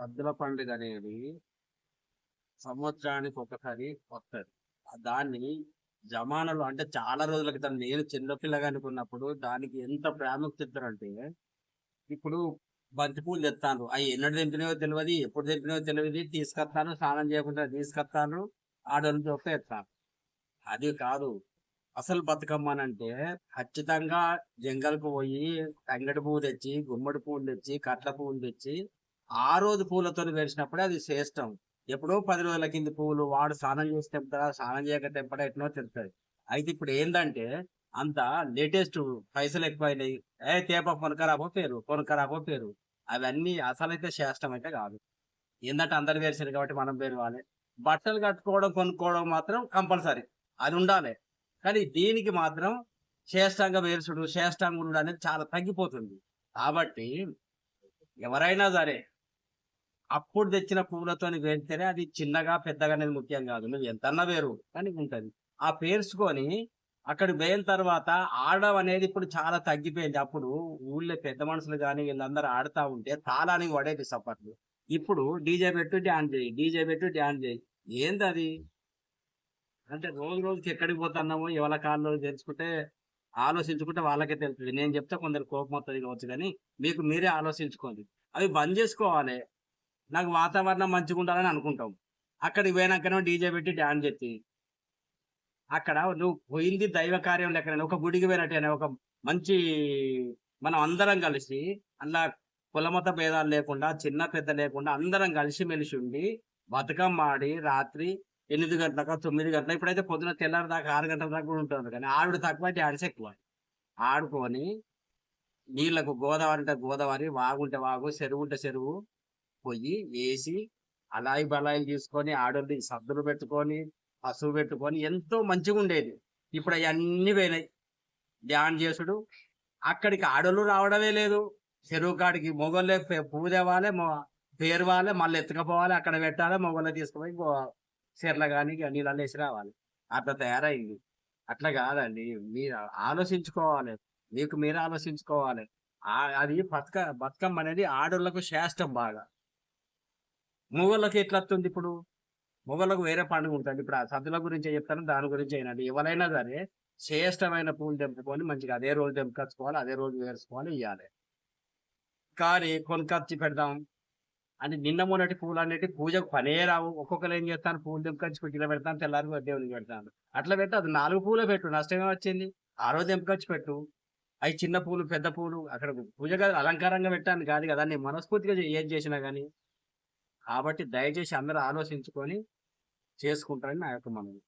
సద్దుల పండుగ అనేది సంవత్సరానికి ఒకసారి వస్తుంది దాన్ని జమానాలో అంటే చాలా రోజుల క్రితం నేను చిన్నపిల్లగా అనుకున్నప్పుడు దానికి ఎంత ప్రాముఖ్యత అంటే ఇప్పుడు బంతిపూలు తెస్తాను అవి ఎన్నడు తెంపినాయో తెలియదు ఎప్పుడు తెంపినాయో తెలియదు తీసుకొస్తాను స్నానం చేయకుండా తీసుకొస్తాను ఆడోళ్ళు చూస్తే ఎత్తాను అది కాదు. అసలు బతుకమ్మనంటే ఖచ్చితంగా జంగల్కు పోయి తంగడి పువ్వు తెచ్చి గుమ్మడి పువ్వులు తెచ్చి కట్ల పువ్వులు తెచ్చి ఆ రోజు పూలతో వేసినప్పుడే అది శ్రేష్టం. ఎప్పుడో పది రోజుల కింద పువ్వులు వాడు స్నానం చేసి తెంపుతారా స్నానం చేయక తెంపడా ఎట్నో తెలుస్తుంది. అయితే ఇప్పుడు ఏంటంటే అంత లేటెస్ట్ పైసలు ఎక్కువైనాయి. ఏ తేప కొనకరాపో పేరు కొనకరాపో పేరు. అవన్నీ అసలైతే శ్రేష్టం అయితే కాదు. ఏంటంటే అందరు వేసారు కాబట్టి మనం పేరువాలి బట్టలు కట్టుకోవడం కొనుక్కోవడం మాత్రం కంపల్సరీ. అది ఉండాలి. కానీ దీనికి మాత్రం శ్రేష్టంగా వేరుసుడు శ్రేష్టంగా ఉండడం అనేది చాలా తగ్గిపోతుంది. కాబట్టి ఎవరైనా సరే అప్పుడు తెచ్చిన పువ్వులతో వేస్తేనే అది చిన్నగా పెద్దగా అనేది ముఖ్యం కాదు. నువ్వు ఎంతన్నా వేరు కానీ ఉంటుంది. ఆ పేర్చుకొని అక్కడికి పోయిన తర్వాత ఆడడం అనేది ఇప్పుడు చాలా తగ్గిపోయింది. అప్పుడు ఊళ్ళో పెద్ద మనుషులు కానీ వీళ్ళందరూ ఆడుతా ఉంటే తాళానికి పడేది సప్పట్లు. ఇప్పుడు డీజే పెట్టు డ్యాన్స్ చేయి డీజే పెట్టు డ్యాన్స్ చేయి. ఏంది అది అంటే రోజు రోజుకి ఎక్కడికి పోతున్నామో? ఎవరి కాళ్ళు తెలుసుకుంటే ఆలోచించుకుంటే వాళ్ళకే తెలుస్తుంది. నేను చెప్తే కొందరు కోపం వస్తుంది కావచ్చు కానీ మీకు మీరే ఆలోచించుకోండి. అవి బంద్ చేసుకోవాలి. నాకు వాతావరణం మంచిగా ఉండాలని అనుకుంటాం అక్కడికి పోయినాకనో డీజే పెట్టి డ్యాన్స్ చేసి అక్కడ నువ్వు పోయింది దైవ కార్యం లెక్కనే. ఒక గుడికి పోయినట్టేనే ఒక మంచి మనం అందరం కలిసి అలా కులమత భేదాలు లేకుండా చిన్న పెద్ద లేకుండా అందరం కలిసి మెలిసి ఉండి బతుకమ్మ ఆడి రాత్రి ఎనిమిది గంటలకు తొమ్మిది గంటలకు ఇప్పుడైతే పొద్దున తెల్లారి దాకా ఆరు గంటల దాకా కూడా ఉంటుంది కానీ ఆవిడ తక్కువ డ్యాన్స్ ఎక్కువ. ఆడుకొని నీళ్ళకు గోదావరి అంటే గోదావరి వాగుంటే వాగు చెరువు ఉంటే చెరువు పొయ్యి వేసి అలాయి బలాయి తీసుకొని ఆడోళ్ళని సద్దులు పెట్టుకొని పసుపు పెట్టుకొని ఎంతో మంచిగా ఉండేది. ఇప్పుడు అవన్నీ పోయినాయి. ధ్యానం చేసుడు. అక్కడికి ఆడోళ్ళు రావడమే లేదు. చెరువు కాడికి మొగలే పే- పువ్వు తేవాలి మొ- మళ్ళీ ఎత్తుకపోవాలి అక్కడ పెట్టాలి మొగలే తీసుకుపోయి చీరలు కానీ నీళ్ళల్లో వేసి రావాలి. అట్లా తయారైంది. అట్లా కాదండి. మీరు ఆలోచించుకోవాలి. మీకు మీరు ఆలోచించుకోవాలి. ఆ- అది బతుక బతుకమ్మ అనేది ఆడోళ్ళకు శ్రేష్టం బాగా. మొగోళ్ళకి ఎట్లా వస్తుంది ఇప్పుడు? మొగోళ్ళకు వేరే పండుగ ఉంటుంది. ఇప్పుడు ఆ సద్దుల గురించి చెప్తాను దాని గురించి అయినండి ఎవరైనా సరే శ్రేష్టమైన పూలు తెంపుకొని మంచిగా అదే రోజు తెంపుకొచ్చుకోవాలి అదే రోజు వేసుకోవాలి ఇవ్వాలి కానీ కొనుకొచ్చి పెడదాం. అంటే నిన్న మొన్నటి పూలు అనేటి పూజకు పనే రావు. ఒక్కొక్కరు ఏం చేస్తాను పూలు తెంపుకొచ్చి కుట్టిలో పెడతాను తెల్లారి దేవునికి పెడతాను అట్లా పెడితే అది నాలుగు పూలే పెట్టు. నష్టమే వచ్చింది. ఆ రోజు తెంపుకొచ్చి పెట్టు. అవి చిన్న పూలు పెద్ద పూలు అక్కడ పూజ అలంకారంగా పెట్టాను. కాదు కదా నేను మనస్ఫూర్తిగా ఏం చేసినా కానీ. కాబట్టి దయచేసి అందరూ ఆలోచించుకొని చేసుకుంటారని నా యొక్క మనవి.